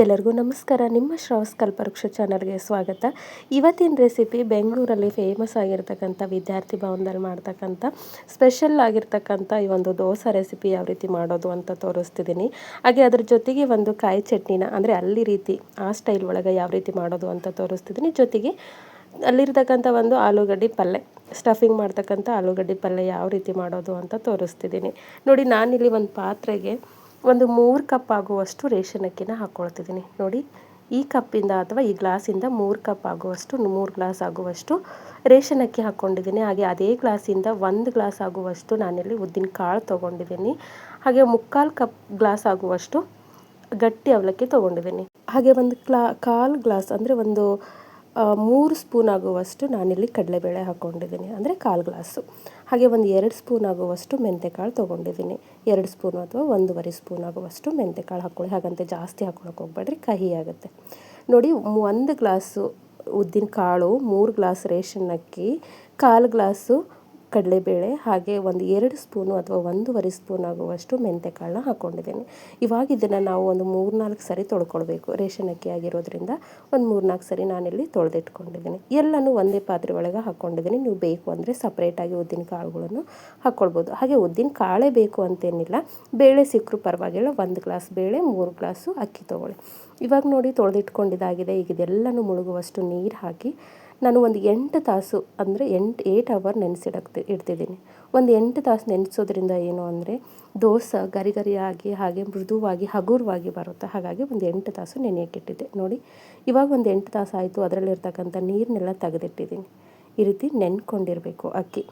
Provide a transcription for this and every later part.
ಎಲ್ಲರಿಗೂ ನಮಸ್ಕಾರ. ನಿಮ್ಮ ಶ್ರಾವಸ್ ಕಲ್ಪವೃಕ್ಷ ಚಾನಲ್ಗೆ ಸ್ವಾಗತ. ಇವತ್ತಿನ ರೆಸಿಪಿ ಬೆಂಗಳೂರಲ್ಲಿ ಫೇಮಸ್ ಆಗಿರ್ತಕ್ಕಂಥ ವಿದ್ಯಾರ್ಥಿ ಭವನದಲ್ಲಿ ಮಾಡ್ತಕ್ಕಂಥ ಸ್ಪೆಷಲ್ ಆಗಿರ್ತಕ್ಕಂಥ ಈ ಒಂದು ದೋಸೆ ರೆಸಿಪಿ ಯಾವ ರೀತಿ ಮಾಡೋದು ಅಂತ ತೋರಿಸ್ತಿದ್ದೀನಿ. ಹಾಗೆ ಅದ್ರ ಜೊತೆಗೆ ಒಂದು ಕಾಯಿ ಚಟ್ನಿನ ಅಂದರೆ ಅಲ್ಲಿ ರೀತಿ, ಆ ಸ್ಟೈಲ್ ಒಳಗೆ ಯಾವ ರೀತಿ ಮಾಡೋದು ಅಂತ ತೋರಿಸ್ತಿದ್ದೀನಿ. ಜೊತೆಗೆ ಅಲ್ಲಿರ್ತಕ್ಕಂಥ ಒಂದು ಆಲೂಗಡ್ಡೆ ಪಲ್ಯ ಸ್ಟಫಿಂಗ್ ಮಾಡ್ತಕ್ಕಂಥ ಆಲೂಗಡ್ಡೆ ಪಲ್ಯ ಯಾವ ರೀತಿ ಮಾಡೋದು ಅಂತ ತೋರಿಸ್ತಿದ್ದೀನಿ. ನೋಡಿ, ನಾನಿಲ್ಲಿ ಒಂದು ಪಾತ್ರೆಗೆ ಒಂದು ಮೂರು ಕಪ್ ಆಗುವಷ್ಟು ರೇಷನ್ ಅಕ್ಕಿನ ಹಾಕ್ಕೊಳ್ತಿದ್ದೀನಿ ನೋಡಿ, ಈ ಕಪ್ಪಿಂದ ಅಥವಾ ಈ ಗ್ಲಾಸಿಂದ ಮೂರು ಕಪ್ ಆಗುವಷ್ಟು, ಮೂರು ಗ್ಲಾಸ್ ಆಗುವಷ್ಟು ರೇಷನ್ ಅಕ್ಕಿ ಹಾಕ್ಕೊಂಡಿದ್ದೀನಿ ಹಾಗೆ ಅದೇ ಗ್ಲಾಸಿಂದ ಒಂದು ಗ್ಲಾಸ್ ಆಗುವಷ್ಟು ನಾನಿಲ್ಲಿ ಉದ್ದಿನ ಕಾಳು ತೊಗೊಂಡಿದ್ದೀನಿ. ಹಾಗೆ ಮುಕ್ಕಾಲು ಕಪ್ ಗ್ಲಾಸ್ ಆಗುವಷ್ಟು ಗಟ್ಟಿ ಅವಲಕ್ಕಿ ತೊಗೊಂಡಿದ್ದೀನಿ. ಹಾಗೆ ಒಂದು ಕ್ಲಾ, ಕಾಲು ಗ್ಲಾಸ್ ಅಂದರೆ ಒಂದು ಮೂರು ಸ್ಪೂನ್ ಆಗುವಷ್ಟು ನಾನಿಲ್ಲಿ ಕಡಲೆಬೇಳೆ ಹಾಕ್ಕೊಂಡಿದ್ದೀನಿ ಅಂದರೆ ಕಾಲು ಗ್ಲಾಸು. ಹಾಗೆ ಒಂದು ಎರಡು ಸ್ಪೂನ್ ಆಗುವಷ್ಟು ಮೆಂತೆಕಾಳು ತೊಗೊಂಡಿದ್ದೀನಿ. ಎರಡು ಸ್ಪೂನು ಅಥವಾ ಒಂದೂವರೆ ಸ್ಪೂನ್ ಆಗುವಷ್ಟು ಮೆಂತೆಕಾಳು ಹಾಕ್ಕೊಳ್ಳಿ. ಹಾಗಂತೆ ಜಾಸ್ತಿ ಹಾಕ್ಕೊಳಕ್ಕೆ ಹೋಗ್ಬೇಡ್ರಿ, ಕಹಿ ಆಗುತ್ತೆ. ನೋಡಿ ಒಂದು ಗ್ಲಾಸು ಉದ್ದಿನ ಕಾಳು ಮೂರು ಗ್ಲಾಸ್ ರೇಷನ್ ಅಕ್ಕಿ, ಕಾಲು ಗ್ಲಾಸು ಕಡಲೆಬೇಳೆ, ಹಾಗೆ ಒಂದು ಎರಡು ಸ್ಪೂನು ಅಥವಾ ಒಂದೂವರೆ ಸ್ಪೂನ್ ಆಗುವಷ್ಟು ಮೆಂತ್ಯಕಾಳನ್ನ ಹಾಕ್ಕೊಂಡಿದ್ದೀನಿ ಇವಾಗ ಇದನ್ನು ನಾವು ಒಂದು ಮೂರ್ನಾಲ್ಕು ಸರಿ ತೊಳ್ಕೊಳ್ಬೇಕು. ರೇಷನ್ ಅಕ್ಕಿ ಆಗಿರೋದ್ರಿಂದ ಒಂದು ಮೂರ್ನಾಲ್ಕು ಸರಿ ನಾನಿಲ್ಲಿ ತೊಳೆದಿಟ್ಕೊಂಡಿದ್ದೀನಿ. ಎಲ್ಲನೂ ಒಂದೇ ಪಾತ್ರೆ ಒಳಗೆ ಹಾಕ್ಕೊಂಡಿದ್ದೀನಿ ನೀವು ಬೇಕು ಅಂದರೆ ಸಪ್ರೇಟಾಗಿ ಉದ್ದಿನ ಕಾಳುಗಳನ್ನು ಹಾಕ್ಕೊಳ್ಬೋದು ಹಾಗೆ ಉದ್ದಿನ ಕಾಳೇ ಬೇಕು ಅಂತೇನಿಲ್ಲ. ಬೇಳೆ ಸಿಕ್ಕರೂ ಪರವಾಗಿಲ್ಲ. ಒಂದು ಗ್ಲಾಸ್ ಬೇಳೆ, ಮೂರು ಗ್ಲಾಸು ಅಕ್ಕಿ ತೊಗೊಳ್ಳಿ. ಇವಾಗ ನೋಡಿ ತೊಳೆದಿಟ್ಕೊಂಡಿದ್ದಾಗಿದೆ. ಈಗ ಇದೆಲ್ಲನೂ ಮುಳುಗುವಷ್ಟು ನೀರು ಹಾಕಿ ನಾನು ಒಂದು ಎಂಟು ತಾಸು ಅಂದರೆ ಎಂಟು ಏಯ್ಟ್ ಅವರ್ ನೆನೆಸಿಡಕ್ಕೆ ಇಡ್ತಿದ್ದೀನಿ. ಒಂದು ಎಂಟು ತಾಸು ನೆನೆಸೋದ್ರಿಂದ ಏನು ಅಂದರೆ ದೋಸೆ ಗರಿ ಗರಿಯಾಗಿ ಹಾಗೆ ಮೃದುವಾಗಿ, ಹಗುರವಾಗಿ ಬರುತ್ತೆ. ಹಾಗಾಗಿ ಒಂದು ಎಂಟು ತಾಸು ನೆನೆಯಕ್ಕಿಟ್ಟಿದ್ದೆ. ನೋಡಿ, ಇವಾಗ ಒಂದು ಎಂಟು ತಾಸು ಆಯಿತು. ಅದರಲ್ಲಿರ್ತಕ್ಕಂಥ ನೀರನ್ನೆಲ್ಲ ತೆಗೆದಿಟ್ಟಿದ್ದೀನಿ. ಈ ರೀತಿ ನೆನ್ಕೊಂಡಿರಬೇಕು ಅಕ್ಕಿ.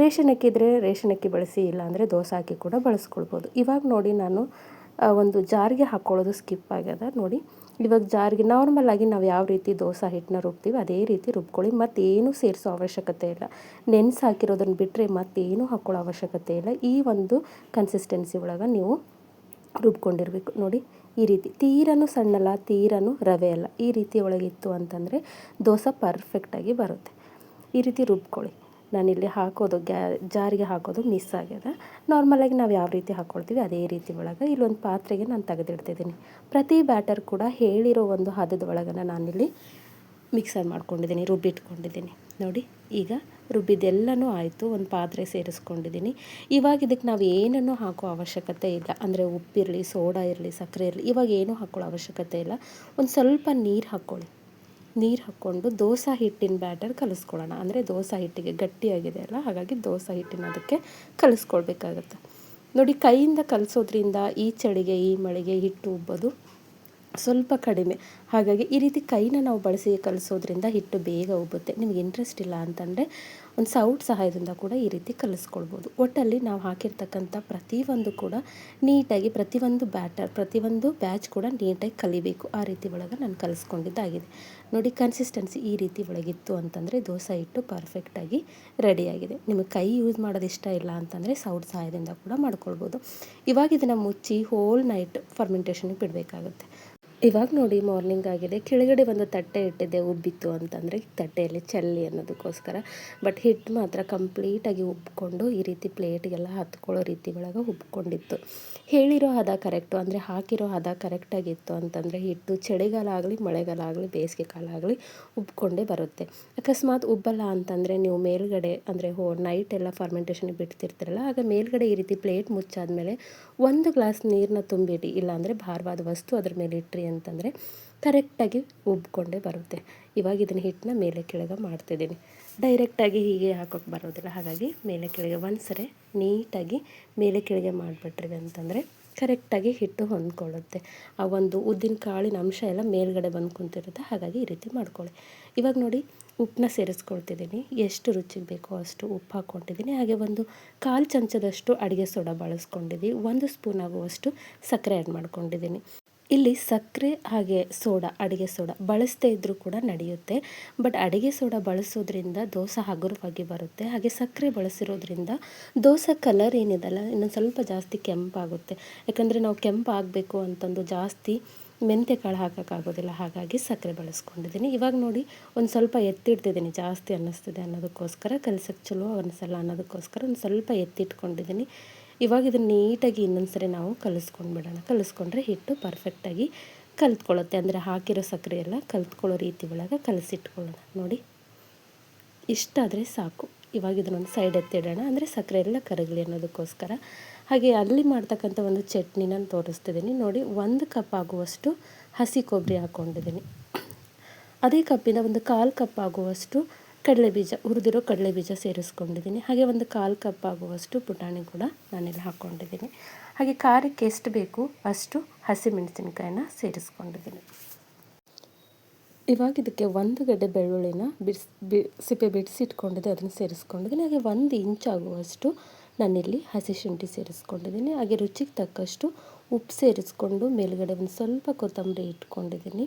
ರೇಷನ್ ಅಕ್ಕಿ ಇದ್ದರೆ ರೇಷನ್ ಅಕ್ಕಿ ಬಳಸಿ ಇಲ್ಲ ಅಂದರೆ ದೋಸೆ ಅಕ್ಕಿ ಕೂಡ ಬಳಸ್ಕೊಳ್ಬೋದು. ಇವಾಗ ನೋಡಿ ನಾನು ಒಂದು ಜಾರಿಗೆ ಹಾಕ್ಕೊಳ್ಳೋದು ಸ್ಕಿಪ್ ಆಗ್ಯದ. ನೋಡಿ, ಇವಾಗ ಜಾರಿಗೆ ನಾರ್ಮಲಾಗಿ ನಾವು ಯಾವ ರೀತಿ ದೋಸೆ ಹಿಟ್ಟನ್ನ ರುಬ್ತೀವಿ, ಅದೇ ರೀತಿ ರುಬ್ಕೊಳ್ಳಿ. ಮತ್ತೇನು ಸೇರಿಸೋ ಅವಶ್ಯಕತೆ ಇಲ್ಲ. ನೆನೆಸಿ ಹಾಕಿರೋದನ್ನು ಬಿಟ್ಟರೆ ಮತ್ತೇನು ಹಾಕ್ಕೊಳ್ಳೋ ಅವಶ್ಯಕತೆ ಇಲ್ಲ. ಈ ಒಂದು ಕನ್ಸಿಸ್ಟೆನ್ಸಿ ಒಳಗೆ ನೀವು ರುಬ್ಕೊಂಡಿರಬೇಕು. ನೋಡಿ, ಈ ರೀತಿ. ತೀರನು ಸಣ್ಣಲ್ಲ, ತೀರನು ರವೆ ಅಲ್ಲ. ಈ ರೀತಿ ಒಳಗಿತ್ತು ಅಂತಂದರೆ ದೋಸೆ ಪರ್ಫೆಕ್ಟಾಗಿ ಬರುತ್ತೆ. ಈ ರೀತಿ ರುಬ್ಕೊಳ್ಳಿ. ನಾನಿಲ್ಲಿ ಹಾಕೋದು ಗ್ಯಾ, ಜಾರಿಗೆ ಹಾಕೋದು ಮಿಸ್ ಆಗ್ಯದ ನಾರ್ಮಲಾಗಿ ನಾವು ಯಾವ ರೀತಿ ಹಾಕ್ಕೊಳ್ತೀವಿ ಅದೇ ರೀತಿ ಒಳಗೆ. ಇಲ್ಲೊಂದು ಪಾತ್ರೆಗೆ ನಾನು ತೆಗೆದಿಡ್ತಿದ್ದೀನಿ. ಪ್ರತಿ ಬ್ಯಾಟರ್ ಕೂಡ ಹೇಳಿರೋ ಒಂದು ಹದದ ಒಳಗನ ನಾನಿಲ್ಲಿ ಮಿಕ್ಸರ್ ಮಾಡ್ಕೊಂಡಿದ್ದೀನಿ, ರುಬ್ಬಿಟ್ಕೊಂಡಿದ್ದೀನಿ. ನೋಡಿ, ಈಗ ರುಬ್ಬಿದ್ದೆಲ್ಲನೂ ಆಯಿತು, ಒಂದು ಪಾತ್ರೆ ಸೇರಿಸ್ಕೊಂಡಿದ್ದೀನಿ. ಇವಾಗ ಇದಕ್ಕೆ ನಾವು ಏನನ್ನು ಹಾಕೋ ಅವಶ್ಯಕತೆ ಇಲ್ಲ. ಅಂದರೆ ಉಪ್ಪಿರಲಿ, ಸೋಡಾ ಇರಲಿ ಸಕ್ಕರೆ ಇರಲಿ, ಇವಾಗ ಏನೂ ಹಾಕ್ಕೊಳ್ಳೋ ಅವಶ್ಯಕತೆ ಇಲ್ಲ. ಒಂದು ಸ್ವಲ್ಪ ನೀರು ಹಾಕ್ಕೊಳ್ಳಿ ನೀರು ಹಾಕ್ಕೊಂಡು ದೋಸೆ ಹಿಟ್ಟಿನ ಬ್ಯಾಟರ್ ಕಲಿಸ್ಕೊಳ್ಳೋಣ. ಅಂದರೆ ದೋಸೆ ಹಿಟ್ಟಿಗೆ ಗಟ್ಟಿಯಾಗಿದೆ ಅಲ್ಲ, ಹಾಗಾಗಿ ದೋಸೆ ಹಿಟ್ಟಿನ ಅದಕ್ಕೆ ಕಲಿಸ್ಕೊಳ್ಬೇಕಾಗತ್ತೆ. ನೋಡಿ, ಕೈಯಿಂದ ಕಲಿಸೋದ್ರಿಂದ ಈ ಚಳಿಗೆ, ಈ ಮಳೆಗೆ ಹಿಟ್ಟು ಉಬ್ಬೋದು ಸ್ವಲ್ಪ ಕಡಿಮೆ. ಹಾಗಾಗಿ ಈ ರೀತಿ ಕೈನ ನಾವು ಬಳಸಿ ಕಲಿಸೋದ್ರಿಂದ ಹಿಟ್ಟು ಬೇಗ ಉಬ್ಬುತ್ತೆ. ನಿಮಗೆ ಇಂಟ್ರೆಸ್ಟ್ ಇಲ್ಲ ಅಂತಂದರೆ ಒಂದು ಸೌಟ್ ಸಹಾಯದಿಂದ ಕೂಡ ಈ ರೀತಿ ಕಲಿಸ್ಕೊಳ್ಬೋದು. ಒಟ್ಟಲ್ಲಿ ನಾವು ಹಾಕಿರ್ತಕ್ಕಂಥ ಪ್ರತಿಯೊಂದು ಕೂಡ ನೀಟಾಗಿ, ಪ್ರತಿಯೊಂದು ಬ್ಯಾಟರ್ ಪ್ರತಿಯೊಂದು ಬ್ಯಾಚ್ ಕೂಡ ನೀಟಾಗಿ ಕಲಿಬೇಕು. ಆ ರೀತಿ ಒಳಗೆ ನಾನು ಕಲಿಸ್ಕೊಂಡಿದ್ದಾಗಿದೆ. ನೋಡಿ ಕನ್ಸಿಸ್ಟೆನ್ಸಿ ಈ ರೀತಿ ಒಳಗಿತ್ತು ಅಂತಂದರೆ ದೋಸೆ ಹಿಟ್ಟು ಪರ್ಫೆಕ್ಟಾಗಿ ರೆಡಿಯಾಗಿದೆ ನಿಮಗೆ ಕೈ ಯೂಸ್ ಮಾಡೋದು ಇಷ್ಟ ಇಲ್ಲ ಅಂತಂದರೆ ಸೌಟ್ ಸಹಾಯದಿಂದ ಕೂಡ ಮಾಡ್ಕೊಳ್ಬೋದು. ಇವಾಗ ಇದನ್ನು ಮುಚ್ಚಿ ಹೋಲ್ ನೈಟ್ ಫರ್ಮೆಂಟೇಷನ್ಗೆ ಬಿಡಬೇಕಾಗುತ್ತೆ. ಇವಾಗ ನೋಡಿ ಮಾರ್ನಿಂಗ್ ಆಗಿದೆ. ಕೆಳಗಡೆ ಒಂದು ತಟ್ಟೆ ಇಟ್ಟಿದ್ದೆ, ಉಬ್ಬಿತ್ತು ಅಂತಂದರೆ ತಟ್ಟೆಯಲ್ಲಿ ಚಲ್ಲಿ ಅನ್ನೋದಕ್ಕೋಸ್ಕರ. ಬಟ್ ಹಿಟ್ಟು ಮಾತ್ರ ಕಂಪ್ಲೀಟಾಗಿ ಉಬ್ಕೊಂಡು ಈ ರೀತಿ ಪ್ಲೇಟ್ಗೆಲ್ಲ ಹತ್ಕೊಳ್ಳೋ ರೀತಿ ಒಳಗೆ ಉಬ್ಕೊಂಡಿತ್ತು. ಹೇಳಿರೋ ಹದ ಕರೆಕ್ಟು ಅಂದರೆ ಹಾಕಿರೋ ಹದ ಕರೆಕ್ಟಾಗಿತ್ತು ಅಂತಂದರೆ ಹಿಟ್ಟು ಚಳಿಗಾಲ ಆಗಲಿ ಮಳೆಗಾಲ ಆಗಲಿ ಬೇಸಿಗೆ ಕಾಲ ಆಗಲಿ ಉಬ್ಕೊಂಡೇ ಬರುತ್ತೆ. ಅಕಸ್ಮಾತ್ ಉಬ್ಬಲ್ಲ ಅಂತಂದರೆ ನೀವು ಮೇಲ್ಗಡೆ, ಅಂದರೆ ಹೋ ನೈಟ್ ಎಲ್ಲ ಫಾರ್ಮೆಂಟೇಷನ್ಗೆ ಬಿಡ್ತಿರ್ತೀರಲ್ಲ, ಆಗ ಮೇಲ್ಗಡೆ ಈ ರೀತಿ ಪ್ಲೇಟ್ ಮುಚ್ಚಾದ ಮೇಲೆ ಒಂದು ಗ್ಲಾಸ್ ನೀರನ್ನ ತುಂಬಿಡಿ, ಇಲ್ಲಾಂದರೆ ಭಾರವಾದ ವಸ್ತು ಅದ್ರ ಮೇಲೆ ಇಟ್ರಿ ಅಂತಂದರೆ ಕರೆಕ್ಟಾಗಿ ಉಬ್ಕೊಂಡೇ ಬರುತ್ತೆ. ಇವಾಗ ಇದನ್ನು ಹಿಟ್ಟನ್ನ ಮೇಲೆ ಕೆಳಗೆ ಮಾಡ್ತಿದ್ದೀನಿ. ಡೈರೆಕ್ಟಾಗಿ ಹೀಗೆ ಹಾಕೋಕ್ಕೆ ಬರೋದಿಲ್ಲ. ಹಾಗಾಗಿ ಮೇಲೆ ಕೆಳಗೆ ಒಂದು ಸರಿ ನೀಟಾಗಿ ಮೇಲೆ ಕೆಳಗೆ ಮಾಡಿಬಿಟ್ರಿ ಅಂತಂದರೆ ಕರೆಕ್ಟಾಗಿ ಹಿಟ್ಟು ಹೊಂದ್ಕೊಳ್ಳುತ್ತೆ. ಆ ಒಂದು ಉದ್ದಿನ ಕಾಳಿನ ಅಂಶ ಎಲ್ಲ ಮೇಲ್ಗಡೆ ಬಂದು ಕುಂತಿರುತ್ತೆ. ಹಾಗಾಗಿ ಈ ರೀತಿ ಮಾಡ್ಕೊಳ್ಳಿ. ಇವಾಗ ನೋಡಿ ಉಪ್ಪನ್ನ ಸೇರಿಸ್ಕೊಳ್ತಿದ್ದೀನಿ. ಎಷ್ಟು ರುಚಿಗೆ ಬೇಕೋ ಅಷ್ಟು ಉಪ್ಪು ಹಾಕ್ಕೊಂಡಿದ್ದೀನಿ. ಹಾಗೆ ಒಂದು ಕಾಲು ಚಮಚದಷ್ಟು ಅಡುಗೆ ಸೋಡಾ ಬಳಸ್ಕೊಂಡಿದ್ದೀನಿ ಒಂದು ಸ್ಪೂನ್ ಆಗುವಷ್ಟು ಸಕ್ಕರೆ ಆ್ಯಡ್ ಮಾಡ್ಕೊಂಡಿದ್ದೀನಿ ಇಲ್ಲಿ ಸಕ್ಕರೆ, ಹಾಗೆ ಸೋಡಾ, ಅಡುಗೆ ಸೋಡಾ ಬಳಸದೇ ಇದ್ದರೂ ಕೂಡ ನಡೆಯುತ್ತೆ. ಬಟ್ ಅಡುಗೆ ಸೋಡಾ ಬಳಸೋದ್ರಿಂದ ದೋಸೆ ಹಗುರವಾಗಿ ಬರುತ್ತೆ. ಹಾಗೆ ಸಕ್ಕರೆ ಬಳಸಿರೋದ್ರಿಂದ ದೋಸೆ ಕಲರ್ ಏನಿದೆಲ್ಲ ಇನ್ನೊಂದು ಸ್ವಲ್ಪ ಜಾಸ್ತಿ ಕೆಂಪಾಗುತ್ತೆ. ಯಾಕಂದರೆ ನಾವು ಕೆಂಪು ಆಗಬೇಕು ಅಂತಂದು ಜಾಸ್ತಿ ಮೆಂತ್ಯ ಕಾಳು ಹಾಕೋಕ್ಕಾಗೋದಿಲ್ಲ ಹಾಗಾಗಿ ಸಕ್ಕರೆ ಬಳಸ್ಕೊಂಡಿದ್ದೀನಿ. ಇವಾಗ ನೋಡಿ ಒಂದು ಸ್ವಲ್ಪ ಎತ್ತಿಡ್ತಿದ್ದೀನಿ. ಜಾಸ್ತಿ ಅನ್ನಿಸ್ತಿದೆ ಅನ್ನೋದಕ್ಕೋಸ್ಕರ. ಕಲಸಕ್ಕೆ ಚಲೋ ಅನಿಸಲ್ಲ ಅನ್ನೋದಕ್ಕೋಸ್ಕರ ಒಂದು ಸ್ವಲ್ಪ ಎತ್ತಿಟ್ಕೊಂಡಿದ್ದೀನಿ. ಇವಾಗ ಇದನ್ನು ನೀಟಾಗಿ ಇನ್ನೊಂದ್ಸರಿ ನಾವು ಕಲಿಸ್ಕೊಂಡು ಬಿಡೋಣ. ಕಲಿಸ್ಕೊಂಡ್ರೆ ಹಿಟ್ಟು ಪರ್ಫೆಕ್ಟಾಗಿ ಕಲ್ತ್ಕೊಳ್ಳುತ್ತೆ. ಅಂದರೆ ಹಾಕಿರೋ ಸಕ್ಕರೆ ಎಲ್ಲ ಕಲ್ತ್ಕೊಳ್ಳೋ ರೀತಿ ಒಳಗೆ ಕಲಸಿಟ್ಕೊಳ್ಳೋಣ. ನೋಡಿ. ಇಷ್ಟಾದರೆ ಸಾಕು. ಇವಾಗ ಇದನ್ನೊಂದು ಸೈಡ್ ಎತ್ತಿಡೋಣ. ಅಂದರೆ ಸಕ್ಕರೆ ಎಲ್ಲ ಕರಗಲಿ ಅನ್ನೋದಕ್ಕೋಸ್ಕರ. ಹಾಗೆ ಅಲ್ಲಿ ಮಾಡ್ತಕ್ಕಂಥ ಒಂದು ಚಟ್ನಿನ ತೋರಿಸ್ತಿದ್ದೀನಿ ನೋಡಿ, ಒಂದು ಕಪ್ ಆಗುವಷ್ಟು ಹಸಿ ಕೊಬ್ಬರಿ ಹಾಕ್ಕೊಂಡಿದ್ದೀನಿ ಅದೇ ಕಪ್ಪಿಂದ ಒಂದು ಕಾಲು ಕಪ್ ಆಗುವಷ್ಟು ಕಡಲೆ ಬೀಜ ಹುರಿದಿರೋ ಕಡಲೆ ಬೀಜ ಸೇರಿಸ್ಕೊಂಡಿದ್ದೀನಿ. ಹಾಗೆ ಒಂದು ಕಾಲು ಕಪ್ ಆಗುವಷ್ಟು ಪುಟಾಣಿ ಕೂಡ ನಾನಿಲ್ಲಿ ಹಾಕ್ಕೊಂಡಿದ್ದೀನಿ. ಹಾಗೆ ಖಾರಕ್ಕೆ ಎಷ್ಟು ಬೇಕು ಅಷ್ಟು ಹಸಿಮೆಣಸಿನ್ಕಾಯಿನ ಸೇರಿಸ್ಕೊಂಡಿದ್ದೀನಿ. ಇವಾಗ ಇದಕ್ಕೆ ಒಂದು ಗಡ್ಡೆ ಬೆಳ್ಳುಳ್ಳಿನ ಬಿಡಿಸ್, ಬಿ, ಸಿಪ್ಪೆ ಬಿಡಿಸಿಟ್ಕೊಂಡಿದ್ದೆ ಅದನ್ನು ಸೇರಿಸ್ಕೊಂಡಿದ್ದೀನಿ. ಹಾಗೆ ಒಂದು ಇಂಚಾಗುವಷ್ಟು ನಾನಿಲ್ಲಿ ಹಸಿ ಶುಂಠಿ ಸೇರಿಸ್ಕೊಂಡಿದ್ದೀನಿ. ಹಾಗೆ ರುಚಿಗೆ ತಕ್ಕಷ್ಟು ಉಪ್ಪು ಸೇರಿಸ್ಕೊಂಡು ಮೇಲುಗಡೆ ಒಂದು ಸ್ವಲ್ಪ ಕೊತ್ತಂಬರಿ ಇಟ್ಕೊಂಡಿದ್ದೀನಿ.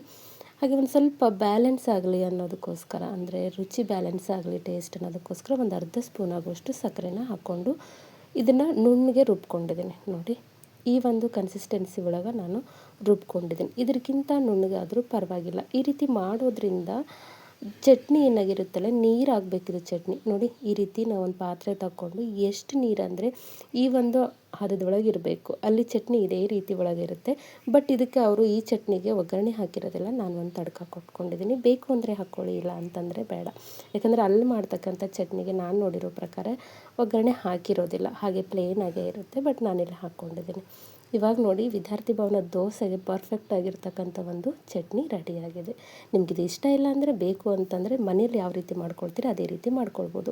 ಹಾಗೆ ಒಂದು ಸ್ವಲ್ಪ ಬ್ಯಾಲೆನ್ಸ್ ಆಗಲಿ ಅನ್ನೋದಕ್ಕೋಸ್ಕರ, ಅಂದರೆ ರುಚಿ ಬ್ಯಾಲೆನ್ಸ್ ಆಗಲಿ ಟೇಸ್ಟ್ ಅನ್ನೋದಕ್ಕೋಸ್ಕರ ಒಂದು ಅರ್ಧ ಸ್ಪೂನ್ ಆಗುವಷ್ಟು ಸಕ್ಕರೆನ ಹಾಕ್ಕೊಂಡು ಇದನ್ನು ನುಣ್ಣಗೆ ರುಬ್ಕೊಂಡಿದ್ದೀನಿ. ನೋಡಿ, ಈ ಒಂದು ಕನ್ಸಿಸ್ಟೆನ್ಸಿ ಒಳಗೆ ನಾನು ರುಬ್ಕೊಂಡಿದ್ದೀನಿ. ಇದಕ್ಕಿಂತ ನುಣ್ಣಗಾದರೂ ಪರವಾಗಿಲ್ಲ. ಈ ರೀತಿ ಮಾಡೋದ್ರಿಂದ ಚಟ್ನಿ ಏನಾಗಿರುತ್ತಲ್ಲ, ನೀರು ಆಗಬೇಕಿದೆ ಚಟ್ನಿ. ನೋಡಿ, ಈ ರೀತಿ ನಾವು ಒಂದು ಪಾತ್ರೆ ತಗೊಂಡು ಎಷ್ಟು ನೀರು ಅಂದರೆ ಈ ಒಂದು ಹದದೊಳಗೆ ಇರಬೇಕು ಅಲ್ಲಿ ಚಟ್ನಿ ಇದೇ ರೀತಿ ಒಳಗಿರುತ್ತೆ. ಬಟ್ ಇದಕ್ಕೆ ಅವರು ಈ ಚಟ್ನಿಗೆ ಒಗ್ಗರಣೆ ಹಾಕಿರೋದಿಲ್ಲ. ನಾನು ಒಂದು ತಡ್ಕ ಕೊಟ್ಕೊಂಡಿದ್ದೀನಿ ಬೇಕು ಅಂದರೆ ಹಾಕ್ಕೊಳ್ಳಿ ಇಲ್ಲ ಅಂತಂದರೆ ಬೇಡ. ಯಾಕಂದರೆ ಅಲ್ಲಿ ಮಾಡ್ತಕ್ಕಂಥ ಚಟ್ನಿಗೆ ನಾನು ನೋಡಿರೋ ಪ್ರಕಾರ ಒಗ್ಗರಣೆ ಹಾಕಿರೋದಿಲ್ಲ. ಹಾಗೆ ಪ್ಲೇನಾಗೇ ಇರುತ್ತೆ. ಬಟ್ ನಾನಿಲ್ಲಿ ಹಾಕ್ಕೊಂಡಿದ್ದೀನಿ ಇವಾಗ ನೋಡಿ ವಿದ್ಯಾರ್ಥಿ ಭವನ ದೋಸೆಗೆ ಪರ್ಫೆಕ್ಟ್ ಆಗಿರ್ತಕ್ಕಂಥ ಒಂದು ಚಟ್ನಿ ರೆಡಿಯಾಗಿದೆ. ನಿಮ್ಗೆ ಇದು ಇಷ್ಟ ಇಲ್ಲ ಅಂದರೆ ಬೇಕು ಅಂತಂದರೆ ಮನೇಲಿ ಯಾವ ರೀತಿ ಮಾಡ್ಕೊಳ್ತೀರಿ ಅದೇ ರೀತಿ ಮಾಡ್ಕೊಳ್ಬೋದು.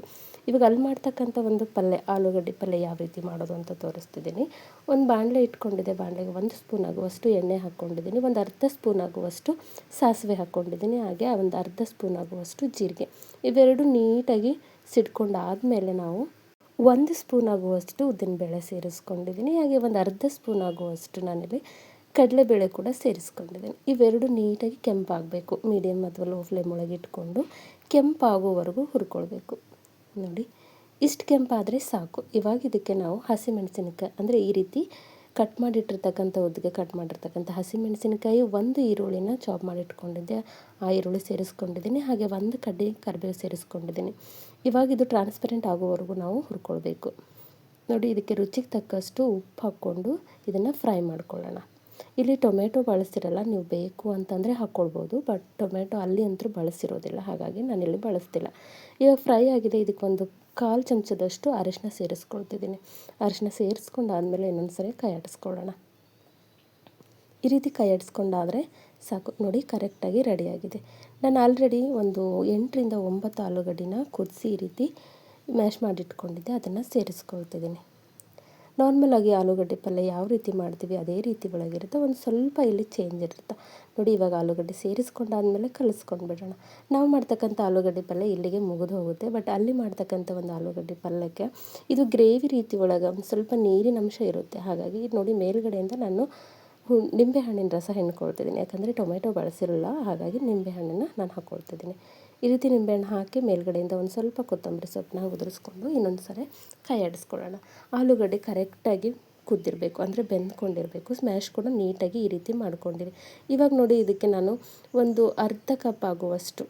ಇವಾಗ ಅಲ್ಲಿ ಮಾಡ್ತಕ್ಕಂಥ ಒಂದು ಪಲ್ಯ ಆಲೂಗಡ್ಡೆ ಪಲ್ಯ ಯಾವ ರೀತಿ ಮಾಡೋದು ಅಂತ ತೋರಿಸ್ತಿದ್ದೀನಿ. ಒಂದು ಬಾಣಲೆ ಇಟ್ಕೊಂಡಿದ್ದೆ, ಬಾಣಲೆಗೆ ಒಂದು ಸ್ಪೂನ್ ಆಗುವಷ್ಟು ಎಣ್ಣೆ ಹಾಕ್ಕೊಂಡಿದ್ದೀನಿ, ಒಂದು ಅರ್ಧ ಸ್ಪೂನ್ ಆಗುವಷ್ಟು ಸಾಸಿವೆ ಹಾಕ್ಕೊಂಡಿದ್ದೀನಿ, ಹಾಗೆ ಒಂದು ಅರ್ಧ ಸ್ಪೂನ್ ಆಗುವಷ್ಟು ಜೀರಿಗೆ. ಇವೆರಡು ನೀಟಾಗಿ ಸಿಡ್ಕೊಂಡಾದಮೇಲೆ ನಾವು ಒಂದು ಸ್ಪೂನ್ ಆಗುವಷ್ಟು ಉದ್ದಿನಬೇಳೆ ಸೇರಿಸ್ಕೊಂಡಿದ್ದೀನಿ, ಹಾಗೆ ಒಂದು ಅರ್ಧ ಸ್ಪೂನ್ ಆಗುವಷ್ಟು ನಾನಿಲ್ಲಿ ಕಡಲೆಬೇಳೆ ಕೂಡ ಸೇರಿಸ್ಕೊಂಡಿದ್ದೀನಿ. ಇವೆರಡು ನೀಟಾಗಿ ಕೆಂಪಾಗಬೇಕು ಮೀಡಿಯಮ್ ಅಥವಾ ಲೋ ಫ್ಲೇಮ್ ಒಳಗೆ ಇಟ್ಕೊಂಡು ಕೆಂಪಾಗುವವರೆಗೂ ಹುರ್ಕೊಳ್ಬೇಕು. ನೋಡಿ, ಇಷ್ಟು ಕೆಂಪಾದರೆ ಸಾಕು. ಇವಾಗ ಇದಕ್ಕೆ ನಾವು ಹಸಿಮೆಣಸಿನಕಾಯಿ, ಅಂದರೆ ಈ ರೀತಿ ಕಟ್ ಮಾಡಿಟ್ಟಿರ್ತಕ್ಕಂಥ ಉದ್ದಿಗೆ ಕಟ್ ಮಾಡಿರ್ತಕ್ಕಂಥ ಹಸಿಮೆಣಸಿನಕಾಯಿ ಒಂದು ಈರುಳ್ಳಿನ ಚಾಪ್ ಮಾಡಿಟ್ಕೊಂಡಿದ್ದೆ. ಆ ಈರುಳ್ಳಿ ಸೇರಿಸ್ಕೊಂಡಿದ್ದೀನಿ. ಹಾಗೆ ಒಂದು ಕಡ್ಡಿ ಕರಿಬೇವು ಸೇರಿಸ್ಕೊಂಡಿದ್ದೀನಿ. ಇವಾಗ ಇದು ಟ್ರಾನ್ಸ್ಪರೆಂಟ್ ಆಗೋವರೆಗೂ ನಾವು ಹುರ್ಕೊಳ್ಬೇಕು. ನೋಡಿ, ಇದಕ್ಕೆ ರುಚಿಗೆ ತಕ್ಕಷ್ಟು ಉಪ್ಪು ಹಾಕ್ಕೊಂಡು ಇದನ್ನು ಫ್ರೈ ಮಾಡ್ಕೊಳ್ಳೋಣ. ಇಲ್ಲಿ ಟೊಮೆಟೊ ಬಳಸ್ತಿರಲ್ಲ, ನೀವು ಬೇಕು ಅಂತಂದರೆ ಹಾಕ್ಕೊಳ್ಬೋದು ಬಟ್ ಟೊಮೆಟೊ ಅಲ್ಲಿ ಅಂತೂ ಬಳಸಿರೋದಿಲ್ಲ ಹಾಗಾಗಿ ನಾನಿಲ್ಲಿ ಬಳಸ್ತಿಲ್ಲ. ಇವಾಗ ಫ್ರೈ ಆಗಿದೆ ಇದಕ್ಕೆ ಒಂದು ಕಾಲು ಚಮಚದಷ್ಟು ಅರಿಶಿನ ಸೇರಿಸ್ಕೊಳ್ತಿದ್ದೀನಿ. ಅರಿಶಿನ ಸೇರಿಸ್ಕೊಂಡಾದಮೇಲೆ ಇನ್ನೊಂದು ಸರಿ ಕೈ ಆಡಿಸ್ಕೊಳ್ಳೋಣ. ಈ ರೀತಿ ಕೈ ಆಡಿಸ್ಕೊಂಡಾದರೆ ಸಾಕು. ನೋಡಿ, ಕರೆಕ್ಟಾಗಿ ರೆಡಿಯಾಗಿದೆ. ನಾನು ಆಲ್ರೆಡಿ ಒಂದು ಎಂಟರಿಂದ ಒಂಬತ್ತು ಆಲೂಗಡ್ಡಿನ ಕುದಿಸಿ ಈ ರೀತಿ ಮ್ಯಾಶ್ ಮಾಡಿಟ್ಕೊಂಡಿದ್ದೆ, ಅದನ್ನು ಸೇರಿಸ್ಕೊಳ್ತಿದ್ದೀನಿ. ನಾರ್ಮಲಾಗಿ ಆಲೂಗಡ್ಡೆ ಪಲ್ಯ ಯಾವ ರೀತಿ ಮಾಡ್ತೀವಿ, ಅದೇ ರೀತಿ ಒಳಗಿರುತ್ತೆ. ಒಂದು ಸ್ವಲ್ಪ ಇಲ್ಲಿ ಚೇಂಜ್ ಇರುತ್ತೆ. ನೋಡಿ, ಇವಾಗ ಆಲೂಗಡ್ಡೆ ಸೇರಿಸ್ಕೊಂಡಾದ್ಮೇಲೆ ಕಲಿಸ್ಕೊಂಡು ಬಿಡೋಣ. ನಾವು ಮಾಡ್ತಕ್ಕಂಥ ಆಲೂಗಡ್ಡೆ ಪಲ್ಯ ಇಲ್ಲಿಗೆ ಮುಗಿದು ಹೋಗುತ್ತೆ. ಬಟ್ ಅಲ್ಲಿ ಮಾಡ್ತಕ್ಕಂಥ ಒಂದು ಆಲೂಗಡ್ಡೆ ಪಲ್ಯಕ್ಕೆ ಇದು ಗ್ರೇವಿ ರೀತಿ ಒಳಗೆ ಒಂದು ಸ್ವಲ್ಪ ನೀರಿನಂಶ ಇರುತ್ತೆ. ಹಾಗಾಗಿ ನೋಡಿ, ಮೇಲುಗಡೆಯಿಂದ ನಾನು ಹು ನಿಂಬೆಹಣ್ಣಿನ ರಸ ಹೆಣ್ಕೊಳ್ತಿದ್ದೀನಿ. ಯಾಕಂದರೆ ಟೊಮೆಟೊ ಬಳಸಿರಲ್ಲ, ಹಾಗಾಗಿ ನಿಂಬೆಹಣ್ಣನ್ನು ನಾನು ಹಾಕ್ಕೊಳ್ತಿದ್ದೀನಿ ಈ ರೀತಿ ನಿಂಬೆಹಣ್ಣು ಹಾಕಿ ಮೇಲ್ಗಡೆಯಿಂದ ಒಂದು ಸ್ವಲ್ಪ ಕೊತ್ತಂಬರಿ ಸೊಪ್ಪನ್ನ ಉದುರಿಸ್ಕೊಂಡು ಇನ್ನೊಂದು ಸರಿ ಕೈ ಆಡಿಸ್ಕೊಳ್ಳೋಣ. ಆಲೂಗಡ್ಡೆ ಕರೆಕ್ಟಾಗಿ ಕುದ್ದಿರಬೇಕು, ಅಂದರೆ ಬೆಂದ್ಕೊಂಡಿರಬೇಕು. ಸ್ಮ್ಯಾಶ್ ಕೂಡ ನೀಟಾಗಿ ಈ ರೀತಿ ಮಾಡ್ಕೊಂಡಿರಿ. ಇವಾಗ ನೋಡಿ, ಇದಕ್ಕೆ ನಾನು ಒಂದು ಅರ್ಧ ಕಪ್ ಆಗುವಷ್ಟು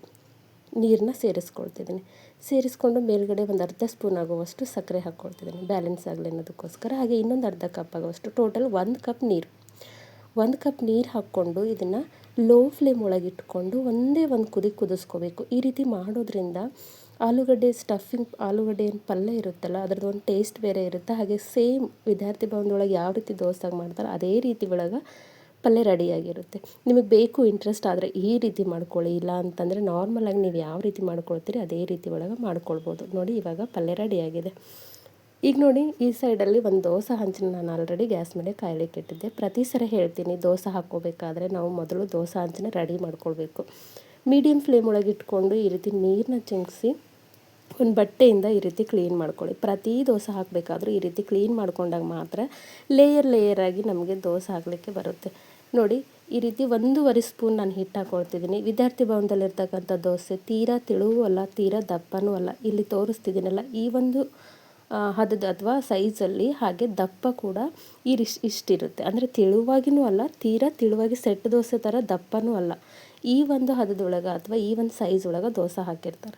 ನೀರನ್ನ ಸೇರಿಸ್ಕೊಳ್ತಿದ್ದೀನಿ. ಸೇರಿಸ್ಕೊಂಡು ಮೇಲ್ಗಡೆ ಒಂದು ಅರ್ಧ ಸ್ಪೂನ್ ಆಗುವಷ್ಟು ಸಕ್ಕರೆ ಹಾಕ್ಕೊಳ್ತಿದ್ದೀನಿ ಬ್ಯಾಲೆನ್ಸ್ ಆಗಲಿ ಅನ್ನೋದಕ್ಕೋಸ್ಕರ. ಹಾಗೆ ಇನ್ನೊಂದು ಅರ್ಧ ಕಪ್ ಆಗುವಷ್ಟು ಟೋಟಲ್ ಒಂದು ಕಪ್ ನೀರು. ಒಂದು ಕಪ್ ನೀರು ಹಾಕ್ಕೊಂಡು ಇದನ್ನು ಲೋ ಫ್ಲೇಮ್ ಒಳಗಿಟ್ಕೊಂಡು ಒಂದೇ ಒಂದು ಕುದಿ ಕುದಿಸ್ಕೋಬೇಕು. ಈ ರೀತಿ ಮಾಡೋದ್ರಿಂದ ಆಲೂಗಡ್ಡೆ ಸ್ಟಫಿಂಗ್ ಆಲೂಗಡ್ಡೆ ಏನು ಪಲ್ಯ ಇರುತ್ತಲ್ಲ, ಅದ್ರದ್ದು ಒಂದು ಟೇಸ್ಟ್ ಬೇರೆ ಇರುತ್ತೆ. ಹಾಗೆ ಸೇಮ್ ವಿದ್ಯಾರ್ಥಿ ಭವನದೊಳಗೆ ಯಾವ ರೀತಿ ದೋಸೆಗೆ ಮಾಡ್ತಾರೆ ಅದೇ ರೀತಿ ಒಳಗೆ ಪಲ್ಯ ರೆಡಿಯಾಗಿರುತ್ತೆ ನಿಮಗೆ ಬೇಕು ಇಂಟ್ರೆಸ್ಟ್ ಆದರೆ ಈ ರೀತಿ ಮಾಡ್ಕೊಳ್ಳಿ, ಇಲ್ಲ ಅಂತಂದರೆ ನಾರ್ಮಲಾಗಿ ನೀವು ಯಾವ ರೀತಿ ಮಾಡ್ಕೊಳ್ತೀರಿ ಅದೇ ರೀತಿ ಒಳಗೆ ಮಾಡ್ಕೊಳ್ಬೋದು. ನೋಡಿ ಇವಾಗ ಪಲ್ಯ ರೆಡಿಯಾಗಿದೆ ಈಗ ನೋಡಿ, ಈ ಸೈಡಲ್ಲಿ ಒಂದು ದೋಸೆ ಹಂಚಿನ ನಾನು ಆಲ್ರೆಡಿ ಗ್ಯಾಸ್ ಮೇಲೆ ಕಾಯ್ಲಿಕ್ಕೆ ಇಟ್ಟಿದ್ದೆ. ಪ್ರತಿ ಸಲ ಹೇಳ್ತೀನಿ, ದೋಸೆ ಹಾಕ್ಕೋಬೇಕಾದ್ರೆ ನಾವು ಮೊದಲು ದೋಸೆ ಹಂಚಿನ ರೆಡಿ ಮಾಡ್ಕೊಳ್ಬೇಕು. ಮೀಡಿಯಮ್ ಫ್ಲೇಮ್ ಒಳಗೆ ಇಟ್ಕೊಂಡು ಈ ರೀತಿ ನೀರನ್ನ ಚಿಂಗಿಸಿ ಒಂದು ಬಟ್ಟೆಯಿಂದ ಈ ರೀತಿ ಕ್ಲೀನ್ ಮಾಡ್ಕೊಳ್ಳಿ. ಪ್ರತಿ ದೋಸೆ ಹಾಕಬೇಕಾದ್ರೂ ಈ ರೀತಿ ಕ್ಲೀನ್ ಮಾಡ್ಕೊಂಡಾಗ ಮಾತ್ರ ಲೇಯರ್ ಲೇಯರ್ ಆಗಿ ನಮಗೆ ದೋಸೆ ಹಾಕಲಿಕ್ಕೆ ಬರುತ್ತೆ. ನೋಡಿ, ಈ ರೀತಿ ಒಂದೂವರೆ ಸ್ಪೂನ್ ನಾನು ಹಿಟ್ಟು ಹಾಕ್ಕೊಳ್ತಿದ್ದೀನಿ ವಿದ್ಯಾರ್ಥಿ ಭವನದಲ್ಲಿರ್ತಕ್ಕಂಥ ದೋಸೆ ತೀರಾ ತಿಳುವೂ ಅಲ್ಲ, ತೀರಾ ದಪ್ಪನೂ ಅಲ್ಲ. ಇಲ್ಲಿ ತೋರಿಸ್ತಿದ್ದೀನಲ್ಲ, ಈ ಒಂದು ಹದದ ಅಥವಾ ಸೈಜಲ್ಲಿ ಹಾಗೆ ದಪ್ಪ ಕೂಡ ಇರಿಶ್ ಇಷ್ಟಿರುತ್ತೆ. ಅಂದರೆ ತೆಳುವಾಗಿನೂ ಅಲ್ಲ, ತೀರಾ ತೆಳುವಾಗಿ ಸೆಟ್ ದೋಸೆ ಥರ ದಪ್ಪನೂ ಅಲ್ಲ. ಈ ಒಂದು ಹದದೊಳಗೆ ಅಥವಾ ಈ ಒಂದು ಸೈಜ್ ಒಳಗೆ ದೋಸೆ ಹಾಕಿರ್ತಾರೆ.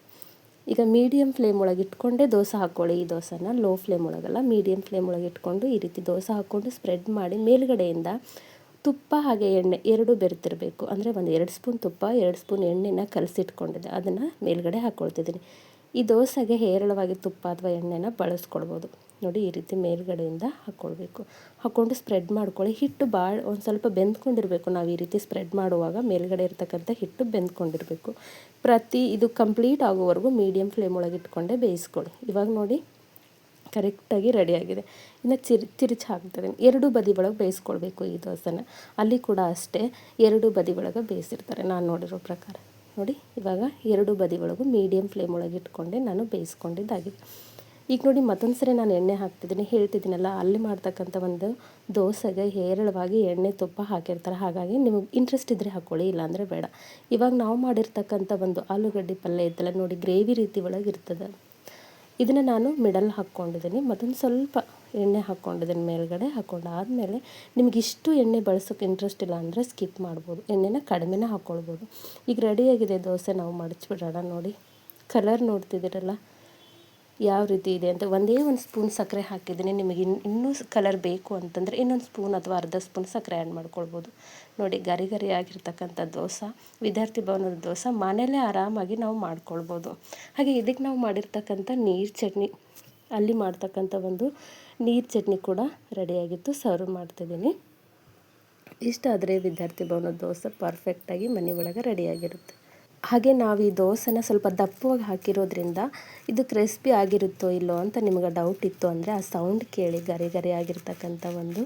ಈಗ ಮೀಡಿಯಮ್ ಫ್ಲೇಮ್ ಒಳಗೆ ಇಟ್ಕೊಂಡೇ ದೋಸೆ ಹಾಕ್ಕೊಳ್ಳಿ ಈ ದೋಸೆನ ಲೋ ಫ್ಲೇಮ್ ಒಳಗಲ್ಲ ಮೀಡಿಯಮ್ ಫ್ಲೇಮ್ ಒಳಗೆ ಇಟ್ಕೊಂಡು ಈ ರೀತಿ ದೋಸೆ ಹಾಕ್ಕೊಂಡು ಸ್ಪ್ರೆಡ್ ಮಾಡಿ ಮೇಲುಗಡೆಯಿಂದ ತುಪ್ಪ ಹಾಗೆ ಎಣ್ಣೆ, ಎರಡು ಬೆರೆತಿರಬೇಕು ಅಂದರೆ ಒಂದು ಎರಡು ಸ್ಪೂನ್ ತುಪ್ಪ, ಎರಡು ಸ್ಪೂನ್ ಎಣ್ಣೆನ ಕಲಸಿಟ್ಕೊಂಡಿದ್ದೆ. ಅದನ್ನು ಮೇಲ್ಗಡೆ ಹಾಕ್ಕೊಳ್ತಿದ್ದೀನಿ ಈ ದೋಸೆಗೆ ಹೇರಳವಾಗಿ ತುಪ್ಪ ಅಥವಾ ಎಣ್ಣೆನ ಬಳಸ್ಕೊಳ್ಬೋದು ನೋಡಿ ಈ ರೀತಿ ಮೇಲ್ಗಡೆಯಿಂದ ಹಾಕ್ಕೊಳ್ಬೇಕು ಹಾಕ್ಕೊಂಡು ಸ್ಪ್ರೆಡ್ ಮಾಡ್ಕೊಳ್ಳಿ. ಹಿಟ್ಟು ಭಾಳ ಒಂದು ಸ್ವಲ್ಪ ಬೆಂದ್ಕೊಂಡಿರಬೇಕು. ನಾವು ಈ ರೀತಿ ಸ್ಪ್ರೆಡ್ ಮಾಡುವಾಗ ಮೇಲ್ಗಡೆ ಇರ್ತಕ್ಕಂಥ ಹಿಟ್ಟು ಬೆಂದ್ಕೊಂಡಿರಬೇಕು. ಪ್ರತಿ ಇದು ಕಂಪ್ಲೀಟ್ ಆಗೋವರೆಗೂ ಮೀಡಿಯಮ್ ಫ್ಲೇಮ್ ಒಳಗೆ ಇಟ್ಕೊಂಡೆ ಬೇಯಿಸ್ಕೊಳ್ಳಿ. ಇವಾಗ ನೋಡಿ ಕರೆಕ್ಟಾಗಿ ರೆಡಿಯಾಗಿದೆ ಇನ್ನು ಚಿರಿ, ತಿರುಚಿ ಹಾಕ್ತಾರೆ ಎರಡು ಬದಿ ಒಳಗೆ ಬೇಯಿಸ್ಕೊಳ್ಬೇಕು ಈ ದೋಸೆನ. ಅಲ್ಲಿ ಕೂಡ ಅಷ್ಟೇ ಎರಡು ಬದಿ ಒಳಗೆ ಬೇಯಿಸಿರ್ತಾರೆ. ನಾನು ನೋಡಿರೋ ಪ್ರಕಾರ. ನೋಡಿ, ಇವಾಗ ಎರಡು ಬದಿ ಒಳಗೂ ಮೀಡಿಯಮ್ ಫ್ಲೇಮ್ ಒಳಗೆ ಇಟ್ಕೊಂಡೆ, ನಾನು ಬೇಯಿಸ್ಕೊಂಡಿದ್ದಾಗಿದೆ ಈಗ ನೋಡಿ, ಮತ್ತೊಂದು ಸರಿ ನಾನು ಎಣ್ಣೆ ಹಾಕ್ತಿದ್ದೀನಿ. ಹೇಳ್ತಿದ್ದೀನಲ್ಲ, ಅಲ್ಲಿ ಮಾಡ್ತಕ್ಕಂಥ ಒಂದು ದೋಸೆಗೆ ಹೇರಳವಾಗಿ ಎಣ್ಣೆ ತುಪ್ಪ ಹಾಕಿರ್ತಾರೆ. ಹಾಗಾಗಿ ನಿಮಗೆ ಇಂಟ್ರೆಸ್ಟ್ ಇದ್ದರೆ ಹಾಕ್ಕೊಳ್ಳಿ ಇಲ್ಲಾಂದರೆ ಬೇಡ. ಇವಾಗ ನಾವು ಮಾಡಿರ್ತಕ್ಕಂಥ ಒಂದು ಆಲೂಗಡ್ಡೆ ಪಲ್ಯ ಇದ್ದಲ್ಲ ನೋಡಿ, ಗ್ರೇವಿ ರೀತಿ ಒಳಗೆ ಇರ್ತದೆ. ಇದನ್ನು ನಾನು ಮಿಡಲ್ ಹಾಕ್ಕೊಂಡಿದ್ದೀನಿ. ಮತ್ತೊಂದು ಸ್ವಲ್ಪ ಎಣ್ಣೆ ಹಾಕ್ಕೊಂಡಿದ್ದೀನಿ ಮೇಲ್ಗಡೆ. ಹಾಕ್ಕೊಂಡಾದಮೇಲೆ ನಿಮ್ಗೆ ಇಷ್ಟು ಎಣ್ಣೆ ಬಳಸೋಕೆ ಇಂಟ್ರೆಸ್ಟ್ ಇಲ್ಲ ಅಂದರೆ ಸ್ಕಿಪ್ ಮಾಡ್ಬೋದು. ಎಣ್ಣೆನ ಕಡಿಮೆನೇ ಹಾಕ್ಕೊಳ್ಬೋದು. ಈಗ ರೆಡಿಯಾಗಿದೆ ದೋಸೆ, ನಾವು ಮಡಚಿಬಿಡೋಣ ನೋಡಿ. ಕಲರ್ ನೋಡ್ತಿದ್ದೀರಲ್ಲ? ಯಾವ ರೀತಿ ಇದೆ ಅಂತ ಒಂದೇ ಒಂದು ಸ್ಪೂನ್ ಸಕ್ಕರೆ ಹಾಕಿದ್ದೀನಿ. ನಿಮಗೆ ಇನ್ನು ಇನ್ನೂ ಕಲರ್ ಬೇಕು ಅಂತಂದರೆ ಇನ್ನೊಂದು ಸ್ಪೂನ್ ಅಥವಾ ಅರ್ಧ ಸ್ಪೂನ್ ಸಕ್ಕರೆ ಆ್ಯಡ್ ಮಾಡ್ಕೊಳ್ಬೋದು. ನೋಡಿ, ಗರಿ ಗರಿ ಆಗಿರ್ತಕ್ಕಂಥ ದೋಸೆ, ವಿದ್ಯಾರ್ಥಿ ಭವನದ ದೋಸೆ ಮನೆಯಲ್ಲೇ ಆರಾಮಾಗಿ ನಾವು ಮಾಡ್ಕೊಳ್ಬೋದು. ಹಾಗೆ ಇದಕ್ಕೆ ನಾವು ಮಾಡಿರ್ತಕ್ಕಂಥ ನೀರು ಚಟ್ನಿ, ಅಲ್ಲಿ ಮಾಡ್ತಕ್ಕಂಥ ಒಂದು ನೀರು ಚಟ್ನಿ ಕೂಡ ರೆಡಿಯಾಗಿತ್ತು ಸರ್ವ್ ಮಾಡ್ತಿದ್ದೀನಿ. ಇಷ್ಟ ಆದರೆ ವಿದ್ಯಾರ್ಥಿ ಭವನದ ದೋಸೆ ಪರ್ಫೆಕ್ಟಾಗಿ ಮನೆ ಒಳಗೆ ರೆಡಿಯಾಗಿರುತ್ತೆ ಹಾಗೆ ನಾವು ಈ ದೋಸೆನ ಸ್ವಲ್ಪ ದಪ್ಪವಾಗಿ ಹಾಕಿರೋದ್ರಿಂದ ಇದು ಕ್ರಿಸ್ಪಿ ಆಗಿರುತ್ತೋ ಇಲ್ಲೋ ಅಂತ ನಿಮಗೆ ಡೌಟ್ ಇತ್ತು ಅಂದರೆ ಆ ಸೌಂಡ್ ಕೇಳಿ, ಗರಿ ಗರಿ ಆಗಿರ್ತಕ್ಕಂಥ ಒಂದು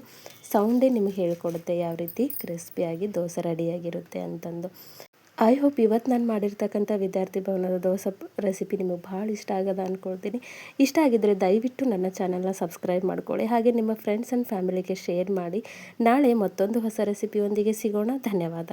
ಸೌಂಡೇ ನಿಮಗೆ ಹೇಳ್ಕೊಡುತ್ತೆ ಯಾವ ರೀತಿ ಕ್ರಿಸ್ಪಿಯಾಗಿ ದೋಸೆ ರೆಡಿಯಾಗಿರುತ್ತೆ ಅಂತಂದು. ಐ ಹೋಪ್ ಇವತ್ತು ನಾನು ಮಾಡಿರ್ತಕ್ಕಂಥ ವಿದ್ಯಾರ್ಥಿ ಭವನದ ದೋಸೆ ರೆಸಿಪಿ ನಿಮಗೆ ಭಾಳ ಇಷ್ಟ ಆಗದ ಅಂದ್ಕೊಳ್ತೀನಿ ಇಷ್ಟ ಆಗಿದ್ದರೆ ದಯವಿಟ್ಟು ನನ್ನ ಚಾನಲ್ನ ಸಬ್ಸ್ಕ್ರೈಬ್ ಮಾಡ್ಕೊಳ್ಳಿ, ಹಾಗೆ ನಿಮ್ಮ ಫ್ರೆಂಡ್ಸ್ ಆ್ಯಂಡ್ ಫ್ಯಾಮಿಲಿಗೆ ಶೇರ್ ಮಾಡಿ. ನಾಳೆ ಮತ್ತೊಂದು ಹೊಸ ರೆಸಿಪಿಯೊಂದಿಗೆ ಸಿಗೋಣ. ಧನ್ಯವಾದ.